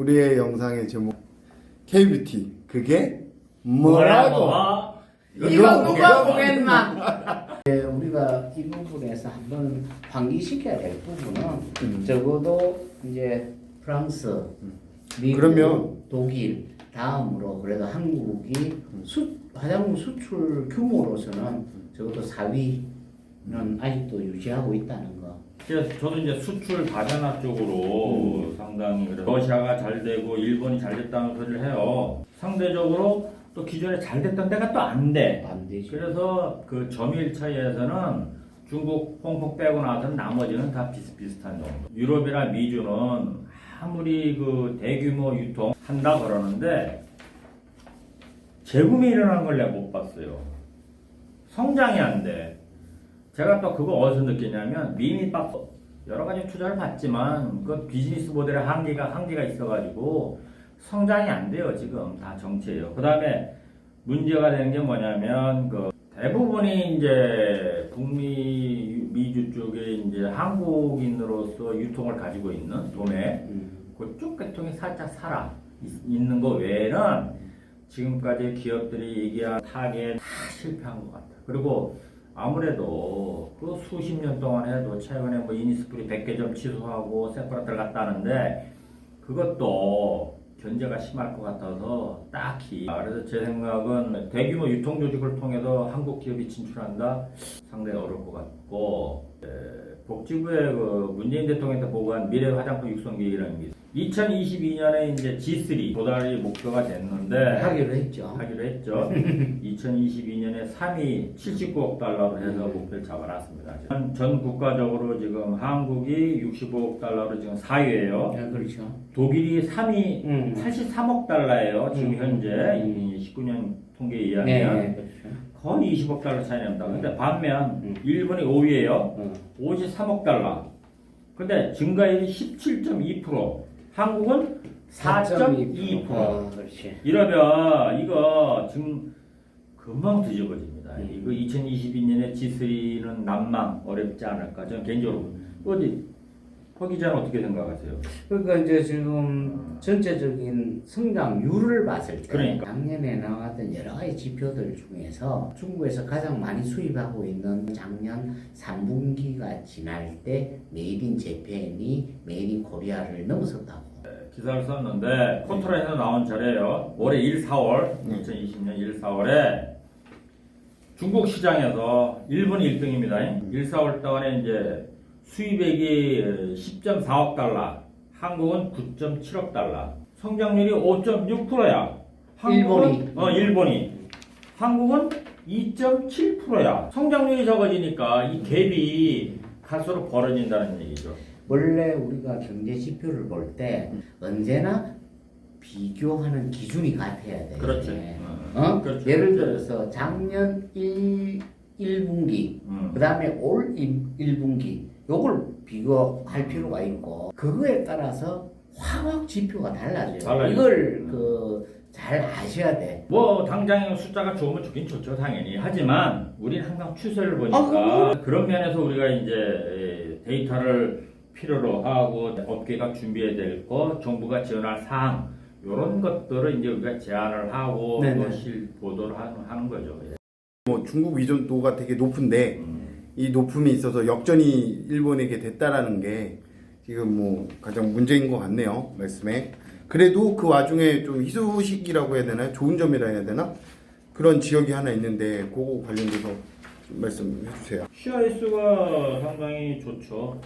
우리의 영상의 제목 K뷰티 그게 뭐라고? 이거 누가 보겠나? 예, 우리가 이 부분에서 한번 환기시켜야 될 부분은 음. 적어도 이제 프랑스, 미국, 그러면- 독일 다음으로 그래도 한국이 수, 화장품 수출 규모로서는 적어도 4위는 아직도 유지하고 있다는 거. 그래서 저도 이제 수출 다변화 쪽으로 상당히 그래서 러시아가 잘 되고 일본이 잘 됐다는 소리를 해요. 상대적으로 또 기존에 잘 됐던 데가 또 안 돼. 안 되죠. 그래서 그 점유율 차이에서는 중국, 홍콩 빼고 나서는 나머지는 다 비슷비슷한 정도. 유럽이나 미주는 아무리 그 대규모 유통 한다 그러는데 재구매 일어나는 걸 내가 못 봤어요. 성장이 안 돼. 제가 또 그거 어디서 느끼냐면 미니박스 여러 가지 투자를 받지만 그 비즈니스 모델의 한계가 한계가 있어가지고 성장이 안 돼요 지금 다 정체예요. 그 다음에 문제가 되는 게 뭐냐면 그 대부분이 이제 북미 미주 쪽에 이제 한국인으로서 유통을 가지고 있는 도매 음. 그쪽 계통이 살짝 살아 있- 있는 거 외에는 지금까지 기업들이 얘기한 타겟 다 실패한 것 같아. 그리고 아무래도 그 수십 년 동안 해도 최근에 뭐 이니스프리 100개 점 취소하고 세파라 들어갔다는데 그것도 견제가 심할 것 같아서 딱히. 그래서 제 생각은 대규모 유통 조직을 통해서 한국 기업이 진출한다 상당히 어려울 것 같고 에, 복지부의 그 문재인 대통령한테 보고한 미래 화장품 육성 계획이라는 게 2022년에 이제 G3 도달이 목표가 됐는데 하기로 했죠. 하기로 했죠. 2022년에 3위 79억 달러로 해서 목표를 잡아놨습니다. 전, 전 국가적으로 지금 한국이 65억 달러로 지금 4위예요. 네, 그렇죠. 독일이 3위 음. 83억 달러예요. 지금 음. 현재 음. 19년 통계에 네, 의하면 네, 그렇죠. 거의 20억 달러 차이 납니다. 근데 반면 음. 일본이 5위예요. 어. 53억 달러. 근데 증가율이 17.2%. 한국은 4.2%. 어, 그렇지. 이러면 이거 지금 금방 뒤집어집니다. 음. 이거 2022년에 G3는 난망 어렵지 않을까 저는 개인적으로 어디 허 기자는 어떻게 생각하세요? 그러니까 이제 지금 전체적인 성장률을 봤을 때 그러니까. 작년에 나왔던 여러 가지 지표들 중에서 중국에서 가장 많이 수입하고 있는 작년 3분기가 지날 때 메이드 인 재팬이 메이드 인 코리아를 넘어섰다고. 기사를 썼는데 코트라에서 나온 자료예요. 올해 1, 4월 음. 2020년 1, 4월에 중국 시장에서 일본이 1등입니다. 1, 4월 동안에 이제 수입액이 10.4억 달러, 한국은 9.7억 달러. 성장률이 5.6%야. 일본이. 어, 일본이. 한국은 2.7%야. 성장률이 적어지니까 이 갭이 갈수록 벌어진다는 얘기죠. 원래 우리가 경제 지표를 볼 때 언제나 비교하는 기준이 같아야 돼. 그렇지. 어? 어, 그렇죠. 예를 들어서 작년 1, 1분기 음. 그 다음에 올 1, 분기 요걸 비교할 필요가 있고 그거에 따라서 화학 지표가 달라져요. 달라요. 이걸 그 잘 아셔야 돼. 뭐 당장 숫자가 좋으면 좋긴 좋죠 당연히 하지만 우리는 항상 추세를 보니까 아, 그런 면에서 우리가 이제 데이터를 필요로 하고 업계가 준비해야 될 거 정부가 지원할 사항 이런 것들을 이제 우리가 제안을 하고 네네. 또 실 보도를 하는, 하는 거죠 예. 뭐 중국 의존도가 되게 높은데 음. 이 높음이 있어서 역전이 일본에게 됐다라는 게 지금 뭐 가장 문제인 것 같네요 말씀에. 그래도 그 와중에 좀 희소식이라고 해야 되나? 좋은 점이라 해야 되나? 그런 지역이 하나 있는데 그거 관련돼서 좀 말씀해 주세요. CIS가 상당히 좋죠